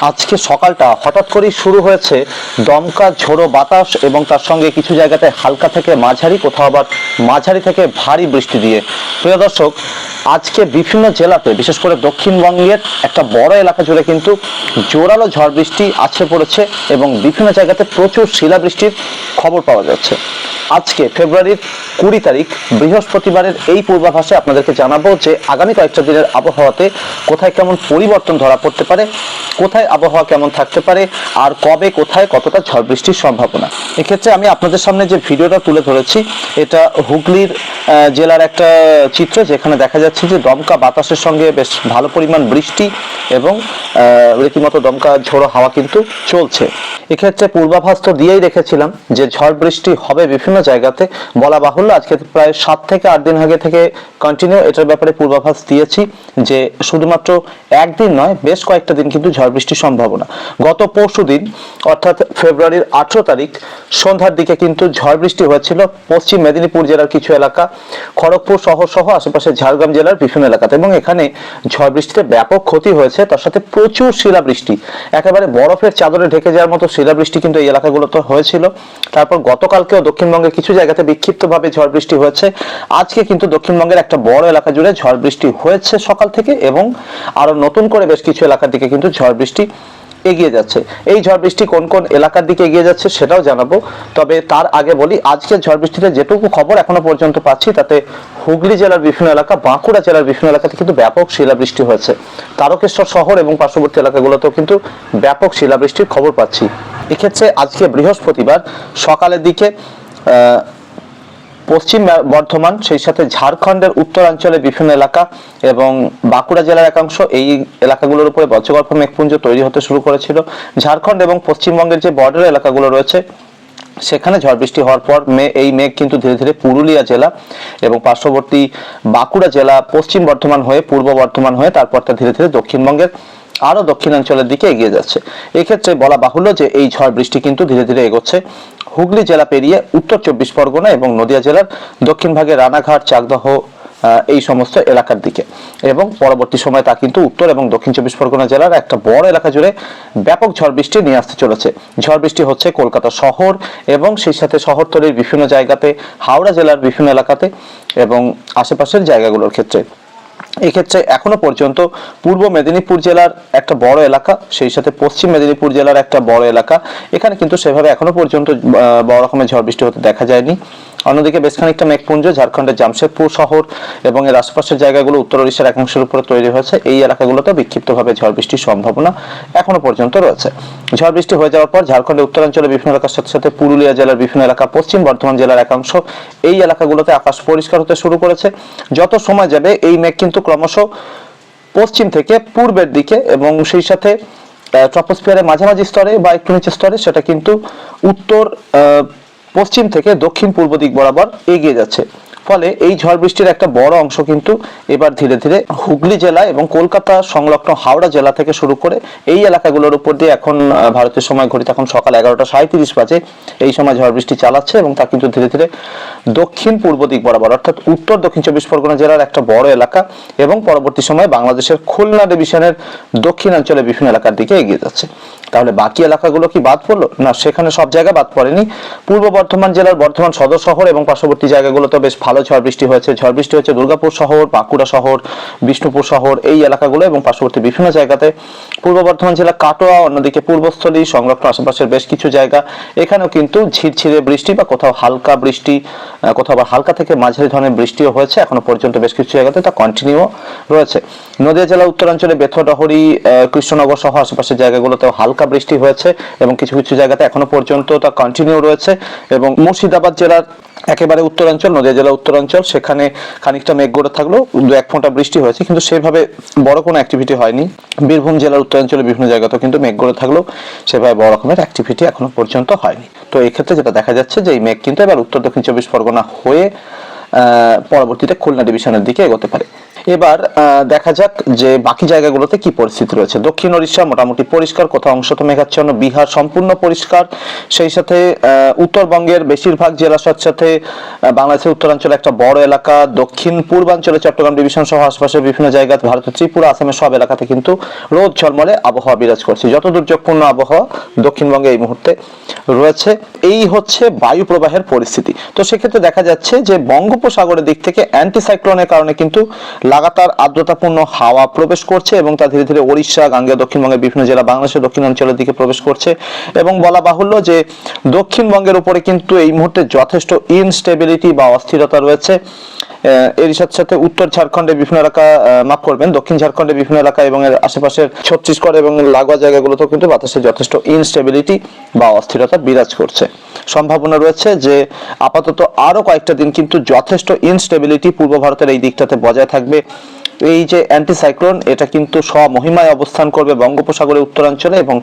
আজকে সকালটা হঠাৎ করেই শুরু হয়েছে দমকা, ঝোড়ো বাতাস এবং তার সঙ্গে কিছু জায়গাতে হালকা থেকে মাঝারি, কোথাও আবার মাঝারি থেকে ভারী বৃষ্টি দিয়ে। প্রিয় দর্শক আজকে বিভিন্ন জেলাতে, বিশেষ করে দক্ষিণবঙ্গের একটা বড় এলাকা জুড়ে কিন্তু জোরালো ঝড় বৃষ্টি আছে পড়েছে এবং বিভিন্ন জায়গাতে প্রচুর শিলাবৃষ্টির খবর পাওয়া যাচ্ছে। আজকে ফেব্রুয়ারির কুড়ি তারিখ, বৃহস্পতিবারের এই পূর্বাভাসে আপনাদেরকে জানাব যে আগামী কয়েকটা দিনের আবহাওয়াতে কোথায় কেমন পরিবর্তন ধরা পড়তে পারে, কোথায় আবহাওয়া কেমন থাকতে পারে, আর কবে, কোথায় কতটা ঝড় বৃষ্টির সম্ভাবনা। এক্ষেত্রে আমি আপনাদের সামনে যে ভিডিওটা তুলে ধরেছি, এটা হুগলির জেলার একটা চিত্র যেখানে দেখা যাচ্ছে যে দমকা বাতাসের সঙ্গে বেশ ভালো পরিমাণ বৃষ্টি এবং রীতিমতো দমকা ঝোড়ো হাওয়া কিন্তু চলছে। এক্ষেত্রে পূর্বাভাস তো দিয়েই রেখেছিলাম যে ঝড় বৃষ্টি হবে বিভিন্ন জায়গাতে। বলা বাহুল্য, আজকে প্রায় সাত থেকে আট দিন আগে থেকে কন্টিনিউ এটার ব্যাপারে পূর্বাভাস দিয়েছি যে শুধুমাত্র একদিন নয়, বেশ কয়েকটা দিন কিন্তু ঝড় বৃষ্টির সম্ভাবনা। গত পরশু দিন, অর্থাৎ ফেব্রুয়ারির আঠেরো তারিখ, সন্ধ্যার দিকে কিন্তু ঝড় বৃষ্টি হয়েছিল পশ্চিম মেদিনীপুর জেলার কিছু এলাকা। খড়গপুর শহর সহ আশেপাশে ঝাড়গ্রাম জেলার বিভিন্ন এলাকাতে। এবং এখানে ঝড় বৃষ্টিতে ব্যাপক ক্ষতি হয়েছে, তার সাথে প্রচুর শিলাবৃষ্টি। একেবারে বরফের চাদরে ঢেকে যাওয়ার মতো শিলাবৃষ্টি কিন্তু এই এলাকাগুলোতে হয়েছিল। তারপর গতকালকেও দক্ষিণবঙ্গের কিছু জায়গাতে বিক্ষিপ্তভাবে ঝড় বৃষ্টি হয়েছে। আজকে কিন্তু দক্ষিণবঙ্গের একটা বড় এলাকা জুড়ে ঝড় বৃষ্টি হয়েছে সকাল থেকে, এবং আরও নতুন করে বেশ কিছু এলাকার দিকে কিন্তু ঝড় বৃষ্টি এগিয়ে যাচ্ছে। এই ঝড় বৃষ্টি কোন কোন এলাকার দিকে এগিয়ে যাচ্ছে সেটাও জানাব। তবে তার আগে বলি আজকের ঝড় বৃষ্টিতে যেটুকু খবর এখনও পর্যন্ত পাচ্ছি, তাতে হুগলি জেলার বিভিন্ন এলাকা, বাঁকুড়া জেলার বিভিন্ন এলাকাতে কিন্তু ব্যাপক শিলাবৃষ্টি হয়েছে। তারকেশ্বর শহর এবং পার্শ্ববর্তী এলাকাগুলোতেও কিন্তু ব্যাপক শিলাবৃষ্টির খবর পাচ্ছি। এক্ষেত্রে আজকে বৃহস্পতিবার সকালের দিকে পশ্চিম বর্ধমান, সেই সাথে ঝাড়খণ্ডের উত্তরাঞ্চলে বিভিন্ন এলাকা এবং বাঁকুড়া জেলার একাংশ এই এলাকাগুলোর উপরে বজ্রগল্প মেঘপুঞ্জ তৈরি হতে শুরু করেছিল। ঝাড়খণ্ড এবং পশ্চিমবঙ্গের যে বর্ডার এলাকাগুলো রয়েছে, সেখানে ঝড় বৃষ্টি হওয়ার পর মে, এই মেঘ কিন্তু ধীরে ধীরে পুরুলিয়া জেলা এবং পার্শ্ববর্তী বাঁকুড়া জেলা পশ্চিম বর্ধমান হয়ে পূর্ব বর্ধমান হয়ে তারপর তা ধীরে ধীরে দক্ষিণবঙ্গের আরও দক্ষিণাঞ্চলের দিকে এগিয়ে যাচ্ছে। এক্ষেত্রে বলা বাহুল্য যে এই ঝড় বৃষ্টি কিন্তু ধীরে ধীরে এগোচ্ছে। হুগলি জেলা পেরিয়ে উত্তর চব্বিশ পরগনা এবং নদিয়া জেলার দক্ষিণ ভাগে রানাঘাট, চাকদহ এই সমস্ত এলাকার দিকে। এবং পরবর্তী সময় তা কিন্তু উত্তর এবং দক্ষিণ চব্বিশ পরগনা জেলার একটা বড় এলাকা জুড়ে ব্যাপক ঝড় বৃষ্টি নিয়ে আসতে চলেছে। ঝড় বৃষ্টি হচ্ছে কলকাতা শহর এবং সেই সাথে শহরতলির বিভিন্ন জায়গাতে, হাওড়া জেলার বিভিন্ন এলাকাতে এবং আশেপাশের জায়গাগুলোর ক্ষেত্রে। এক্ষেত্রে এখনও পর্যন্ত পূর্ব মেদিনীপুর জেলার একটা বড় এলাকা, সেই সাথে পশ্চিম মেদিনীপুর জেলার একটা বড় এলাকা। এখানে কিন্তু সেভাবে এখনও পর্যন্ত বড় রকমের ঝড় বৃষ্টি হতে দেখা যায়নি। অন্যদিকে বেশ খানিকটা মেঘপুঞ্জ, ঝাড়খণ্ডের জামশেদপুর শহর এবং এর আশপাশের জায়গাগুলো উত্তর ওড়িশার একাংশের উপরে তৈরি হয়েছে। এই এলাকাগুলোতে বিক্ষিপ্তভাবে ঝড় বৃষ্টির সম্ভাবনা এখনও পর্যন্ত রয়েছে। ঝড় বৃষ্টি হয়ে যাওয়ার পর ঝাড়খণ্ডের উত্তরাঞ্চলের বিভিন্ন এলাকার সাথে সাথে পুরুলিয়া জেলার বিভিন্ন এলাকা, পশ্চিম বর্ধমান জেলার একাংশ এই এলাকাগুলোতে আকাশ পরিষ্কার হতে শুরু করেছে। যত সময় যাবে এই মেঘ কিন্তু ক্রমশ পশ্চিম থেকে পূর্বের দিকে এবং সেই সাথে ট্রপোস্ফিয়ারের মাঝামাঝি স্তরে বা একটু নিচের স্তরে, সেটা কিন্তু উত্তর পশ্চিম থেকে দক্ষিণ পূর্ব দিক বরাবর এগিয়ে যাচ্ছে। ফলে এই ঝড় বৃষ্টির একটা বড় অংশ কিন্তু এবার ধীরে ধীরে হুগলি জেলা এবং কলকাতা সংলগ্ন হাওড়া জেলা থেকে শুরু করে এই এলাকাগুলোর উপর দিয়ে এখন ভারতের সময় ঘড়িতে এখন সকাল এগারোটা সাঁত্রিশ বাজে। এই সময় ঝড় বৃষ্টি চালাচ্ছে এবং তা কিন্তু ধীরে ধীরে দক্ষিণ পূর্ব দিক বরাবর, অর্থাৎ উত্তর দক্ষিণ চব্বিশ পরগনা জেলার একটা বড় এলাকা এবং পরবর্তী সময়ে বাংলাদেশের খুলনা ডিভিশনের দক্ষিণাঞ্চলে বিভিন্ন এলাকার দিকে এগিয়ে যাচ্ছে। তাহলে বাকি এলাকাগুলো কি বাদ পড়ল? না, সেখানে সব জায়গা বাদ পড়েনি। পূর্ব বর্ধমান জেলার বর্ধমান সদর শহর এবং পার্শ্ববর্তী জায়গাগুলোতে বেশ ভালো ঝড় বৃষ্টি হয়েছে। ঝড় বৃষ্টি হয়েছে দুর্গাপুর শহর, বাঁকুড়া শহর, বিষ্ণুপুর শহর, এই এলাকাগুলো এবং পার্শ্ববর্তী বিভিন্ন জায়গাতে। পূর্ব বর্ধমান জেলা কাটোয়া, অন্যদিকে পূর্বস্থলী, সংলগ্ন আশেপাশের বেশ কিছু জায়গা। এখানেও কিন্তু ঝিরঝিরে বৃষ্টি বা কোথাও হালকা বৃষ্টি কোথাও আবার হালকা থেকে মাঝারি ধরনের বৃষ্টিও হয়েছে, এখনও পর্যন্ত বেশ কিছু জায়গাতে তা কন্টিনিউ রয়েছে। নদিয়া জেলা, উত্তরাঞ্চলে বেথডহরি কৃষ্ণনগর সহ আশেপাশের জায়গাগুলোতেও হালকা বৃষ্টি হয়েছে এবং কিছু কিছু জায়গাতে এখনও পর্যন্ত তা কন্টিনিউ রয়েছে এবং মুর্শিদাবাদ জেলার একেবারে উত্তরাঞ্চল, নদিয়া জেলা উত্তরাঞ্চল, সেখানে খানিকটা মেঘ গড়ে থাকলেও দু এক ফোঁটা বৃষ্টি হয়েছে, কিন্তু সেভাবে বড় কোনো অ্যাক্টিভিটি হয়নি। বীরভূম জেলার উত্তরাঞ্চলে বিভিন্ন জায়গাতেও কিন্তু মেঘ গড়ে থাকলেও সেভাবে বড় রকমের অ্যাক্টিভিটি এখনও পর্যন্ত হয়নি। তো এই ক্ষেত্রে যেটা দেখা যাচ্ছে যে এই মেঘ কিন্তু এবার উত্তর দক্ষিণ চব্বিশ পরগনা হয়ে পরবর্তীতে খুলনা ডিভিশনের দিকে এগোতে পারে। এবার দেখা যাক যে বাকি জায়গাগুলোতে কি পরিস্থিতি রয়েছে। দক্ষিণ ওড়িশা মোটামুটি পরিষ্কার, কোথাও অংশত মেঘাচ্ছন্ন, বিহার সম্পূর্ণ পরিষ্কার। সেই সাথে উত্তরবঙ্গের বেশিরভাগ জেলার সাথে বাংলাদেশের উত্তরাঞ্চলে একটা বড় এলাকা, দক্ষিণ পূর্বাঞ্চলে চট্টগ্রাম ডিভিশন সহ আশপাশের বিভিন্ন জায়গায় ভারতের ত্রিপুরা, আসামের সব এলাকাতে কিন্তু রোদ ঝলমলে আবহাওয়া বিরাজ করছে। যত দুর্যোগপূর্ণ আবহাওয়া দক্ষিণবঙ্গে এই মুহূর্তে রয়েছে, এই হচ্ছে বায়ু প্রবাহের পরিস্থিতি। তো সেক্ষেত্রে দেখা যাচ্ছে যে বঙ্গোপসাগরের দিক থেকে অ্যান্টিসাইক্লোনের কারণে কিন্তু লাগাতার আর্দ্রতাপূর্ণ হাওয়া প্রবেশ করছে এবং তা ধীরে ধীরে ওড়িশা, গাঙ্গেয়, দক্ষিণবঙ্গের বিভিন্ন জেলা বাংলাদেশের দক্ষিণাঞ্চলের দিকে প্রবেশ করছে এবং বলা বাহুল্য যে দক্ষিণবঙ্গের উপরে কিন্তু এই মুহূর্তে যথেষ্ট ইনস্টেবিলিটি বা অস্থিরতা রয়েছে। এর সাথে সাথে উত্তর ঝাড়খণ্ডের বিভিন্ন এলাকা মাফ করবেন, দক্ষিণ ঝাড়খণ্ডের বিভিন্ন এলাকা এবং এর আশেপাশের ছত্তিশগড় এবং লাগোয়া জায়গাগুলোতেও কিন্তু বাতাসে যথেষ্ট ইনস্টেবিলিটি বা অস্থিরতা বিরাজ করছে। সম্ভাবনা রয়েছে যে আপাতত আরও কয়েকটা দিন কিন্তু যথেষ্ট ইনস্টেবিলিটি পূর্ব ভারতের এই দিকটাতে বজায় থাকবে। এই যে অ্যান্টিসাইক্লোন এটা কিন্তু স্বমহিমায় অবস্থান করবে বঙ্গোপসাগরের উত্তরাঞ্চলে এবং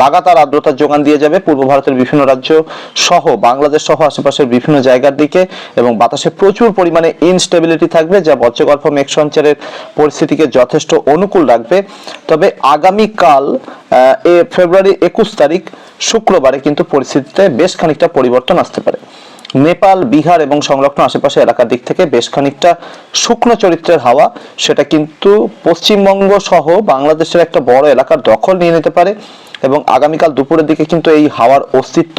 লাগাতার আর্দ্রতার যোগান দিয়ে যাবে পূর্ব ভারতের বিভিন্ন রাজ্য সহ, বাংলাদেশ সহ আশেপাশের বিভিন্ন জায়গার দিকে এবং বাতাসে প্রচুর পরিমাণে ইনস্টেবিলিটি থাকবে যা বজ্রগল্প মেঘ সঞ্চারের পরিস্থিতিকে যথেষ্ট অনুকূল রাখবে। তবে আগামীকাল ফেব্রুয়ারি একুশ তারিখ, শুক্রবারে কিন্তু পরিস্থিতিতে বেশ খানিকটা পরিবর্তন আসতে পারে। নেপাল, বিহার এবং সংলগ্ন আশেপাশে এলাকার দিক থেকে বেশ খানিকটা শুকনো চরিত্রের হাওয়া। সেটা কিন্তু পশ্চিমবঙ্গ সহ বাংলাদেশের একটা বড় এলাকার দখল নিয়ে নিতে পারে এবং আগামীকাল দুপুরের দিকে কিন্তু এই হাওয়ার অস্তিত্ব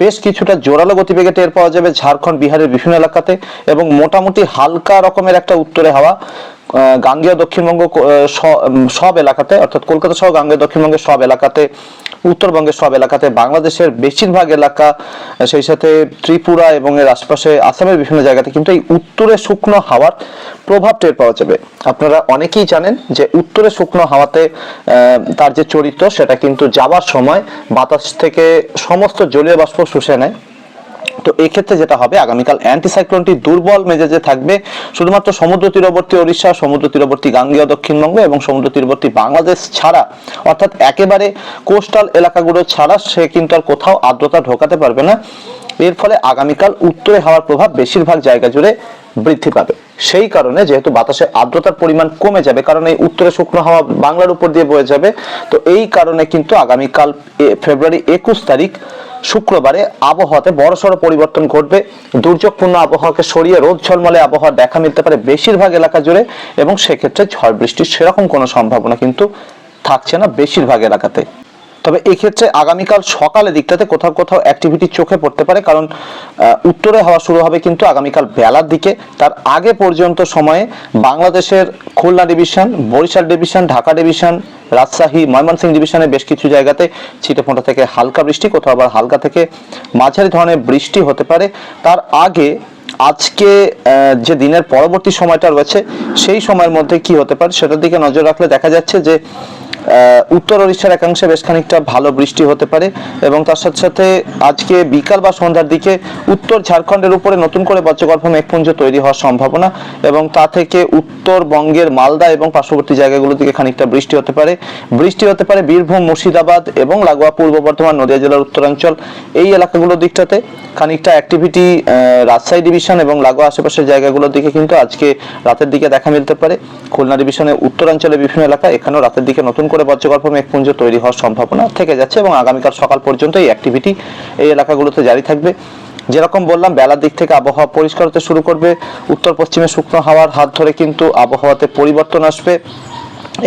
বেশ কিছুটা জোরালো গতিবেগে টের পাওয়া যাবে ঝাড়খণ্ড, বিহারের বিভিন্ন এলাকাতে এবং মোটামুটি হালকা রকমের একটা উত্তরে হাওয়া। গাঙ্গেয় দক্ষিণবঙ্গ সব এলাকাতে, অর্থাৎ কলকাতা সহ গাঙ্গেয় দক্ষিণবঙ্গের সব এলাকাতে, উত্তরবঙ্গের সব এলাকাতে, বাংলাদেশের বেশিরভাগ এলাকা সেই সাথে ত্রিপুরা এবং এর আশপাশে আসামের বিভিন্ন জায়গাতে কিন্তু এই উত্তরে শুকনো হাওয়ার প্রভাব টের পাওয়া যাবে। আপনারা অনেকেই জানেন যে উত্তরে শুকনো হাওয়াতে তার যে চরিত্র, সেটা কিন্তু যাবার সময় বাতাস থেকে সমস্ত জলীয় বাষ্প শুষে নেয়। তো এই ক্ষেত্রে যেটা হবে, আগামীকাল অ্যান্টিসাইক্লোনটি দুর্বল মেজাজে থাকবে। শুধুমাত্র সমুদ্র তীরবর্তী ওড়িশা, সমুদ্র তীরবর্তী গাঙ্গেয় দক্ষিণবঙ্গ এবং সমুদ্র তীরবর্তী বাংলাদেশ ছাড়া, অর্থাৎ একেবারে কোস্টাল এলাকাগুলো ছাড়া সে কিন্তু আর কোথাও আর্দ্রতা ঢোকাতে পারবে না। এর ফলে আগামীকাল উত্তরে হাওয়ার প্রভাব বেশিরভাগ জায়গা জুড়ে বৃদ্ধি পাবে। সেই কারণে যেহেতু বাতাসে আর্দ্রতার পরিমাণ কমে যাবে, কারণ এই উত্তরে শুকনো হাওয়া বাংলার উপর দিয়ে বয়ে যাবে, তো এই কারণে কিন্তু আগামীকাল ফেব্রুয়ারি একুশ তারিখ শুক্রবারে আবহাওয়াতে বড়সড় পরিবর্তন ঘটবে। দুর্যোগপূর্ণ আবহাওয়াকে সরিয়ে রোদ ঝলমলে আবহাওয়া দেখা মিলতে পারে বেশিরভাগ এলাকা জুড়ে এবং সেক্ষেত্রে ঝড় বৃষ্টির সেরকম কোনো সম্ভাবনা কিন্তু থাকছে না বেশিরভাগ এলাকাতে। তবে এই ক্ষেত্রে আগামীকাল সকালে দিকটাতে কোথাও কোথাও অ্যাক্টিভিটি চোখে পড়তে পারে, কারণ উত্তরে হওয়া শুরু হবে কিন্তু আগামীকাল বেলার দিকে। তার আগে পর্যন্ত সময়ে বাংলাদেশের Khulna division Barishal division Dhaka division Rajshahi, Mymensingh ডিভিশনের বেশ কিছু জায়গাতে ছিটেফোঁটা থেকে হালকা বৃষ্টি, কোথাও আবার হালকা থেকে মাঝারি ধরনের বৃষ্টি হতে পারে। তার আগে আজকে যে দিনের পরবর্তী সময়টা রয়েছে, সেই সময়ের মধ্যে কি হতে পারে সেটার দিকে নজর রাখলে দেখা যাচ্ছে যে উত্তর ওড়িশার একাংশে বেশ খানিকটা ভালো বৃষ্টি হতে পারে এবং তার সাথে সাথে আজকে বিকাল বা সন্ধ্যার দিকে উত্তর ঝাড়খণ্ডের উপরে নতুন করে বজ্রগল্প মেঘপুঞ্জ তৈরি হওয়ার সম্ভাবনা এবং তা থেকে উত্তরবঙ্গের মালদা এবং পার্শ্ববর্তী জায়গাগুলো দিকে খানিকটা বৃষ্টি হতে পারে। বৃষ্টি হতে পারে বীরভূম, মুর্শিদাবাদ এবং লাগোয়া পূর্ব বর্ধমান, নদিয়া জেলার উত্তরাঞ্চল। এই এলাকাগুলোর দিকটাতে খানিকটা অ্যাক্টিভিটি রাজশাহী ডিভিশন এবং লাগোয়া আশেপাশের জায়গাগুলোর দিকে কিন্তু আজকে রাতের দিকে দেখা মিলতে পারে। খুলনা ডিভিশনের উত্তরাঞ্চলের বিভিন্ন এলাকা এখানেও রাতের দিকে নতুন করে বজ্রগল্প মেঘপুঞ্জ তৈরি হওয়ার সম্ভাবনা থেকে যাচ্ছে এবং আগামীকাল সকাল পর্যন্ত এই অ্যাক্টিভিটি এই এলাকাগুলোতে জারি থাকবে। যেরকম বললাম, বেলার দিক থেকে আবহাওয়া পরিষ্কার হতে শুরু করবে। উত্তর পশ্চিমে শুকনো হাওয়ার হাত ধরে কিন্তু আবহাওয়াতে পরিবর্তন আসবে।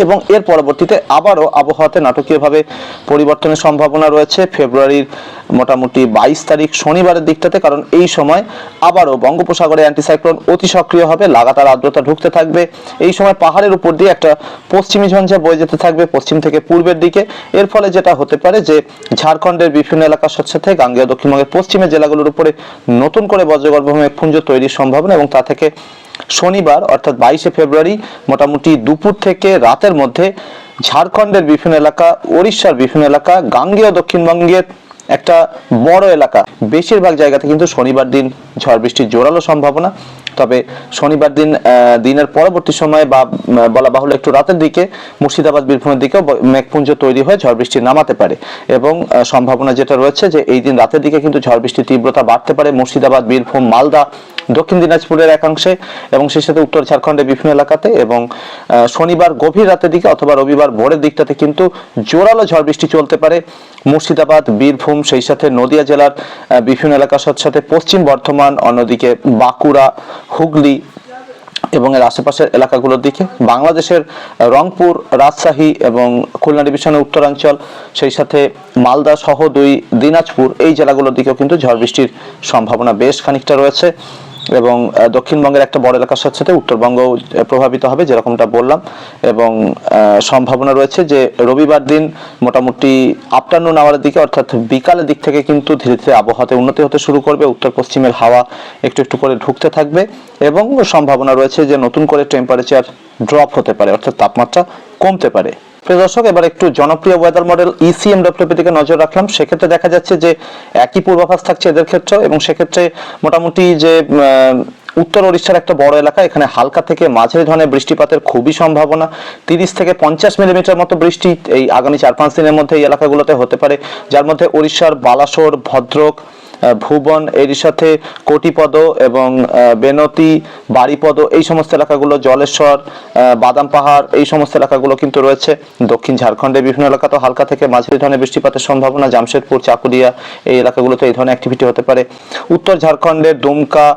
এবং এর পরবর্তীতে আবারও আবহাওয়াতে নাটকীয়ভাবে পরিবর্তনের সম্ভাবনা রয়েছে। ফেব্রুয়ারির মোটামুটি বাইশ তারিখ শনিবারের দিকটাতে, কারণ এই সময় আবারও বঙ্গোপসাগরে অ্যান্টিসাইক্লোন অতি সক্রিয় হবে, লাগাতার আর্দ্রতা ঢুকতে থাকবে। এই সময় পাহাড়ের উপর দিয়ে একটা পশ্চিমী ঝঞ্ঝা বয়ে যেতে থাকবে পশ্চিম থেকে পূর্বের দিকে। এর ফলে যেটা হতে পারে যে ঝাড়খণ্ডের বিভিন্ন এলাকার সাথে সাথে গাঙ্গেয় দক্ষিণবঙ্গের পশ্চিমের জেলাগুলোর উপরে নতুন করে বজ্রগর্ভ মেঘপুঞ্জ তৈরির সম্ভাবনা এবং তা থেকে শনিবার, অর্থাৎ বাইশে ফেব্রুয়ারি, মোটামুটি দুপুর থেকে রাতের মধ্যে ঝাড়খণ্ডের বিভিন্ন এলাকা, ওড়িশার বিভিন্ন এলাকা, গাঙ্গেয় দক্ষিণবঙ্গের একটা বড় এলাকা। বেশিরভাগ জায়গাতে কিন্তু শনিবার দিন ঝড় বৃষ্টির জোরালো সম্ভাবনা। তবে শনিবার দিন দিনের পরবর্তী সময়ে বা বলা বাহুল্য একটু রাতের দিকে মুর্শিদাবাদ বীরভূমের দিকেও মেঘপুঞ্জ তৈরি হয়ে ঝড় বৃষ্টি নামাতে পারে এবং সম্ভাবনা যেটা রয়েছে যে এই দিন রাতের দিকে কিন্তু ঝড় বৃষ্টির তীব্রতা বাড়তে পারে মুর্শিদাবাদ, বীরভূম, মালদা, দক্ষিণ দিনাজপুরের একাংশে এবং সেই সাথে উত্তর ঝাড়খণ্ডের বিভিন্ন এলাকাতে এবং শনিবার গভীর রাতের দিকে অথবা রবিবার ভোরের দিকটাতে কিন্তু জোরালো ঝড় বৃষ্টি চলতে পারে মুর্শিদাবাদ, বীরভূম, সেই সাথে নদিয়া জেলার বিভিন্ন এলাকার সাথে সাথে পশ্চিম বর্ধমান, অন্যদিকে বাঁকুড়া হুগলি এবং এর আশেপাশের এলাকাগুলোর দিকে, বাংলাদেশের রংপুর, রাজশাহী এবং খুলনা ডিভিশনের উত্তরাঞ্চল, সেই সাথে মালদা সহ দুই দিনাজপুর, এই জেলাগুলোর দিকেও কিন্তু ঝড় বৃষ্টির সম্ভাবনা বেশ খানিকটা রয়েছে। এবং দক্ষিণবঙ্গের একটা বড় এলাকার সাথে সাথে উত্তরবঙ্গ প্রভাবিত হবে, যেরকমটা বললাম। এবং সম্ভাবনা রয়েছে যে রবিবার দিন মোটামুটি আফটারনুন আওয়ারের দিকে, অর্থাৎ বিকালের দিক থেকে কিন্তু ধীরে ধীরে আবহাওয়াতে উন্নতি হতে শুরু করবে। উত্তর পশ্চিমের হাওয়া একটু একটু করে ঢুকতে থাকবে এবং সম্ভাবনা রয়েছে যে নতুন করে টেম্পারেচার ড্রপ হতে পারে, অর্থাৎ তাপমাত্রা কমতে পারে। প্রিয় দর্শক, এবার একটু জনপ্রিয় ওয়েদার মডেল E ইসিএমডব্লিউপি দিকে নজর রাখলাম। সেক্ষেত্রে দেখা যাচ্ছে যে একই পূর্বাভাস থাকছে এদের ক্ষেত্রেও এবং সেক্ষেত্রে মোটামুটি যে উত্তর ওড়িশার একটা বড় এলাকা, এখানে হালকা থেকে মাঝারি ধরনের বৃষ্টিপাতের খুবই সম্ভাবনা। তিরিশ থেকে পঞ্চাশ মিলিমিটার মতো বৃষ্টি এই আগামী চার পাঁচ দিনের মধ্যে এই এলাকাগুলোতে হতে পারে। যার মধ্যে ওড়িশার বালাসোর, ভদ্রক ভুবন, এরই সাথে কোটিপদ এবং বেনতি বাড়িপদ এই সমস্ত এলাকাগুলো, জলেশ্বর বাদাম পাহাড়, এই সমস্ত এলাকাগুলো কিন্তু রয়েছে। দক্ষিণ ঝাড়খণ্ডের বিভিন্ন এলাকাতেও হালকা থেকে মাঝারি ধরনের বৃষ্টিপাতের সম্ভাবনা, জামশেদপুর, চাকুলিয়া, এই এলাকাগুলোতে এই ধরনের অ্যাক্টিভিটি হতে পারে। উত্তর ঝাড়খণ্ডের দুমকা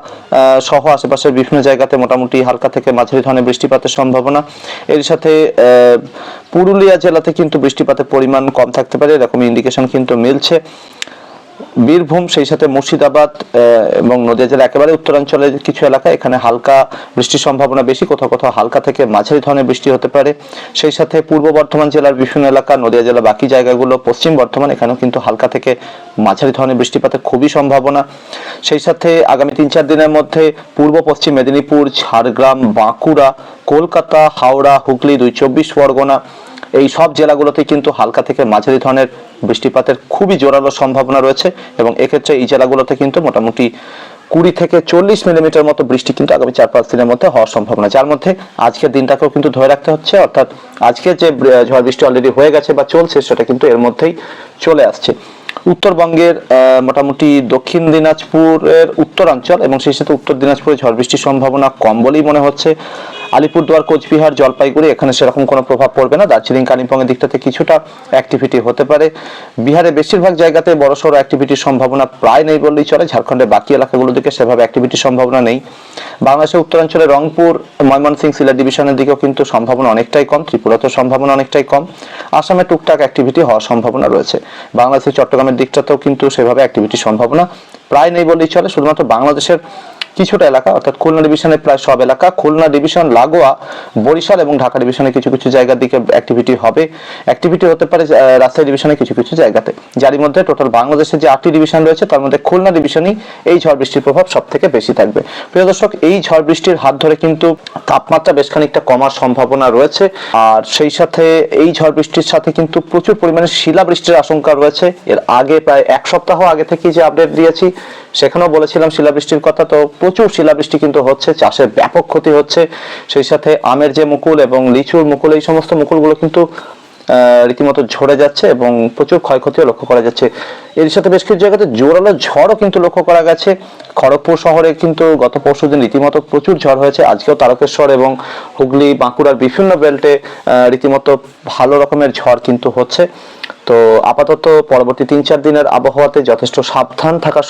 সহ আশেপাশের বিভিন্ন জায়গাতে মোটামুটি হালকা থেকে মাঝারি ধরনের বৃষ্টিপাতের সম্ভাবনা। এর সাথে পুরুলিয়া জেলাতে কিন্তু বৃষ্টিপাতের পরিমাণ কম থাকতে পারে এরকম ইন্ডিকেশন কিন্তু মিলছে। বীরভূম, সেই সাথে মুর্শিদাবাদ এবং নদিয়া জেলা একেবারে উত্তরাঞ্চলের কিছু এলাকা এখানে হালকা বৃষ্টির সম্ভাবনা বেশি, কোথাও কোথাও হালকা থেকে মাঝারি ধরনের বৃষ্টি হতে পারে। সেই সাথে পূর্ব বর্ধমান জেলার বিভিন্ন এলাকা, নদিয়া জেলা বাকি জায়গাগুলো, পশ্চিম বর্ধমান, এখানেও কিন্তু হালকা থেকে মাঝারি ধরনের বৃষ্টিপাতের খুবই সম্ভাবনা। সেই সাথে আগামী তিন চার দিনের মধ্যে পূর্ব, পশ্চিম মেদিনীপুর, ঝাড়গ্রাম, বাঁকুড়া, কলকাতা, হাওড়া, হুগলি, দুই চব্বিশ পরগনা এই সব জেলাগুলোতে কিন্তু হালকা থেকে মাঝারি ধরনের বৃষ্টিপাতের খুবই জোরালো সম্ভাবনা রয়েছে এবং এক্ষেত্রে এই জেলাগুলোতে কিন্তু মোটামুটি কুড়ি থেকে চল্লিশ মিলিমিটার মতো বৃষ্টি কিন্তু আগামী চার পাঁচ দিনের মধ্যে হওয়ার সম্ভাবনা, যার মধ্যে আজকের দিনটাকেও কিন্তু ধরে রাখতে হচ্ছে। অর্থাৎ আজকে যে ঝড় বৃষ্টি অলরেডি হয়ে গেছে বা চলছে, সেটা কিন্তু এর মধ্যেই চলে আসছে। উত্তরবঙ্গের মোটামুটি দক্ষিণ দিনাজপুরের উত্তরাঞ্চল এবং সেই সাথে উত্তর দিনাজপুরে ঝড় বৃষ্টির সম্ভাবনা কম বলেই মনে হচ্ছে। আলিপুরদুয়ার, কোচবিহার, জলপাইগুড়ি, এখানে সেরকম কোনো প্রভাব পড়বে না। দার্জিলিং, কালিম্পংয়ের দিকটাতে কিছুটা অ্যাক্টিভিটি হতে পারে। বিহারে বেশিরভাগ জায়গাতে বড়সড় অ্যাক্টিভিটির সম্ভাবনা প্রায় নেই বললেই চলে। ঝাড়খণ্ডের বাকি এলাকাগুলোর দিকে সেভাবে অ্যাক্টিভিটির সম্ভাবনা নেই। বাংলাদেশের উত্তরাঞ্চলে রংপুর ময়মনসিং সিলেট ডিভিশনের দিকেও কিন্তু সম্ভাবনা অনেকটাই কম। ত্রিপুরাতেও সম্ভাবনা অনেকটাই কম। আসামে টুকটাক অ্যাক্টিভিটি হওয়ার সম্ভাবনা রয়েছে। বাংলাদেশের চট্টগ্রামের দিকটাতেও কিন্তু সেভাবে অ্যাক্টিভিটির সম্ভাবনা প্রায় নেই বললেই চলে। শুধুমাত্র বাংলাদেশের কিছুটা এলাকা, অর্থাৎ খুলনা ডিভিশনের প্রায় সব এলাকা। খুলনা ডিভিশন লাগোয়া, বরিশাল এবং ঢাকা ডিভিশনের কিছু কিছু জায়গার দিকে অ্যাক্টিভিটি হবে। অ্যাক্টিভিটি হতে পারে রাজশাহী ডিভিশনের কিছু কিছু জায়গাতে। যার মধ্যে টোটাল বাংলাদেশের যে আটটি ডিভিশন রয়েছে, তার মধ্যে খুলনা ডিভিশনই এই ঝড় বৃষ্টির প্রভাব সব থেকে বেশি থাকবে। প্রিয় দর্শক, এই ঝড় বৃষ্টির হাত ধরে কিন্তু তাপমাত্রা বেশ খানিকটা কমার সম্ভাবনা রয়েছে। আর সেই সাথে এই ঝড় বৃষ্টির সাথে কিন্তু প্রচুর পরিমাণে শিলাবৃষ্টির আশঙ্কা রয়েছে। এর আগে প্রায় এক সপ্তাহ আগে থেকেই যে আপডেট দিয়েছি সেখানেও বলেছিলাম শিলাবৃষ্টির কথা, তো প্রচুর শিলাবৃষ্টি কিন্তু হচ্ছে, চাষের ব্যাপক ক্ষতি হচ্ছে। সেই সাথে আমের যে মুকুল এবং লিচুর মুকুল, এই সমস্ত মুকুলগুলো কিন্তু রীতিমতো ঝরে যাচ্ছে এবং প্রচুর ক্ষয়ক্ষতিও লক্ষ্য করা যাচ্ছে। এর সাথে বেশ কিছু জায়গাতে জোরালো ঝড়ও কিন্তু লক্ষ্য করা গেছে। খড়গপুর শহরে কিন্তু গত পরশু দিন রীতিমতো প্রচুর ঝড় হয়েছে। আজকেও তারকেশ্বর এবং হুগলি, বাঁকুড়ার বিভিন্ন বেল্টে রীতিমতো ভালো রকমের ঝড় কিন্তু হচ্ছে। তো আপাতত পরবর্তী তিন, চার দিনের আবহাওয়াতে যথেষ্ট সাবধান থাকা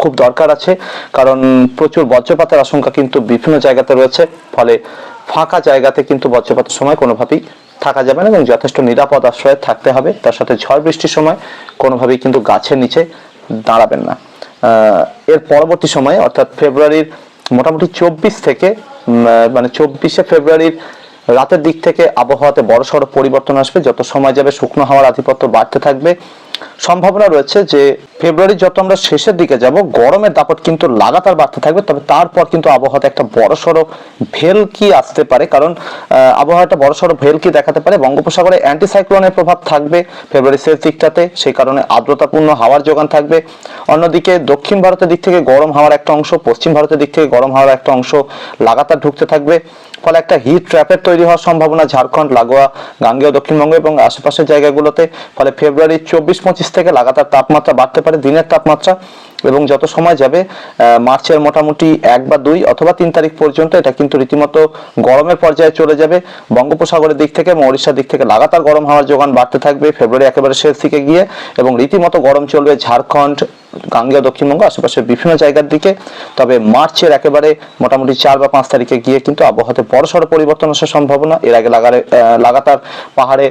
খুব দরকার আছে। কারণ প্রচুর বজ্রপাতের আশঙ্কা কিন্তু বিভিন্ন জায়গাতে রয়েছে। ফলে ফাঁকা জায়গাতে কিন্তু বজ্রপাতের সময় কোনোভাবেই থাকা যাবে না এবং যথেষ্ট নিরাপদ আশ্রয়ে থাকতে হবে। তার সাথে ঝড় বৃষ্টির সময় কোনোভাবেই কিন্তু গাছের নিচে দাঁড়াবেন না। এর পরবর্তী সময়ে, অর্থাৎ ফেব্রুয়ারির মোটামুটি চব্বিশ থেকে মানে চব্বিশে ফেব্রুয়ারির রাতের দিক থেকে আবহাওয়াতে বড়সড় পরিবর্তন আসবে, যত সময় যাবে শুকনো হাওয়ার আধিপত্য বাড়তে থাকবে। সম্ভাবনা রয়েছে যে ফেব্রুয়ারি যত আমরা শেষের দিকে যাব, গরমের দাপট কিন্তু লাগাতার বাড়তে থাকবে, তবে তারপর কিন্তু আবহাওয়াতে একটা বড় বড়সড় ভেলকি আসতে পারে, কারণ আবহাওয়াটা বড়সড় ভেলকি দেখাতে পারে। বঙ্গোপসাগরে অ্যান্টিসাইক্লোনের প্রভাব থাকবে ফেব্রুয়ারি শেষ দিকটাতে, সেই কারণে আর্দ্রতাপূর্ণ হাওয়ার যোগান থাকবে। অন্যদিকে দক্ষিণ ভারতের দিক থেকে গরম হাওয়ার একটা অংশ, পশ্চিম ভারতের দিক থেকে গরম হাওয়ার একটা অংশ লাগাতার ঢুকতে থাকবে, ফলে একটা হিট ট্র্যাপের তৈরি হওয়ার সম্ভাবনা ঝাড়খণ্ড, লাগোয়া, গাঙ্গেয়, দক্ষিণবঙ্গ এবং আশেপাশের জায়গাগুলোতে। ফলে ফেব্রুয়ারি চব্বিশ পঁচিশ থেকে লাগাতার তাপমাত্রা বাড়তে পারে, দিনের তাপমাত্রা এবং যত সময় যাবে মার্চের মোটামুটি এক বা দুই অথবা তিন তারিখ পর্যন্ত এটা কিন্তু রীতিমতো গরমের পর্যায়ে চলে যাবে। বঙ্গোপসাগরের দিক থেকে এবং ওড়িশার দিক থেকে লাগাতার গরম হাওয়ার যোগান বাড়তে থাকবে ফেব্রুয়ারি একেবারে শেষ দিকে গিয়ে এবং রীতিমতো গরম চলবে ঝাড়খণ্ড, গাঙ্গেয়, দক্ষিণবঙ্গ, আশেপাশের বিভিন্ন জায়গার দিকে। তবে মার্চের একেবারে মোটামুটি চার বা পাঁচ তারিখে গিয়ে কিন্তু আবহাওয়াতে বড়সড় পরিবর্তন আসার সম্ভাবনা। এর আগে লাগারে লাগাতার পাহাড়ে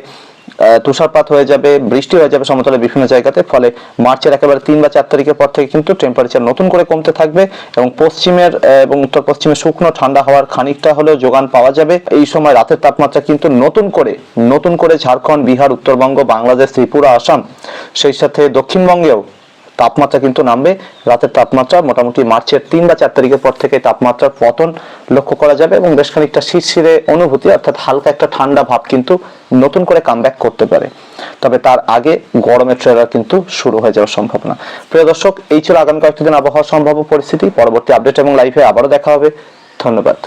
তুষারপাত হয়ে যাবে, বৃষ্টি হয়ে যাবে সমতলের বিভিন্ন জায়গাতে, ফলে মার্চের একেবারে তিন বা চার তারিখের পর থেকে কিন্তু টেম্পারেচার নতুন করে কমতে থাকবে এবং পশ্চিমের এবং উত্তর পশ্চিমে শুকনো ঠান্ডা হওয়ার খানিকটা হলেও যোগান পাওয়া যাবে। এই সময় রাতের তাপমাত্রা কিন্তু নতুন করে নতুন করে ঝাড়খণ্ড, বিহার, উত্তরবঙ্গ, বাংলাদেশ, ত্রিপুরা, আসাম, সেই সাথে দক্ষিণবঙ্গেও তাপমাত্রা কিন্তু নামবে। রাতের তাপমাত্রা মোটামুটি মার্চের তিন বা চার তারিখের পর থেকে তাপমাত্রার পতন লক্ষ্য করা যাবে এবং বেশ খানিকটা শিরশিরে অনুভূতি, অর্থাৎ হালকা একটা ঠান্ডা ভাব কিন্তু নতুন করে কামব্যাক করতে পারে। তবে তার আগে গরমের ট্রেলার কিন্তু শুরু হয়ে যাওয়ার সম্ভাবনা। প্রিয় দর্শক, এই ছিল আগামী কয়েকটি দিন আবহাওয়া সম্ভাব্য পরিস্থিতি। পরবর্তী আপডেট এবং লাইভে আবারও দেখা হবে। ধন্যবাদ।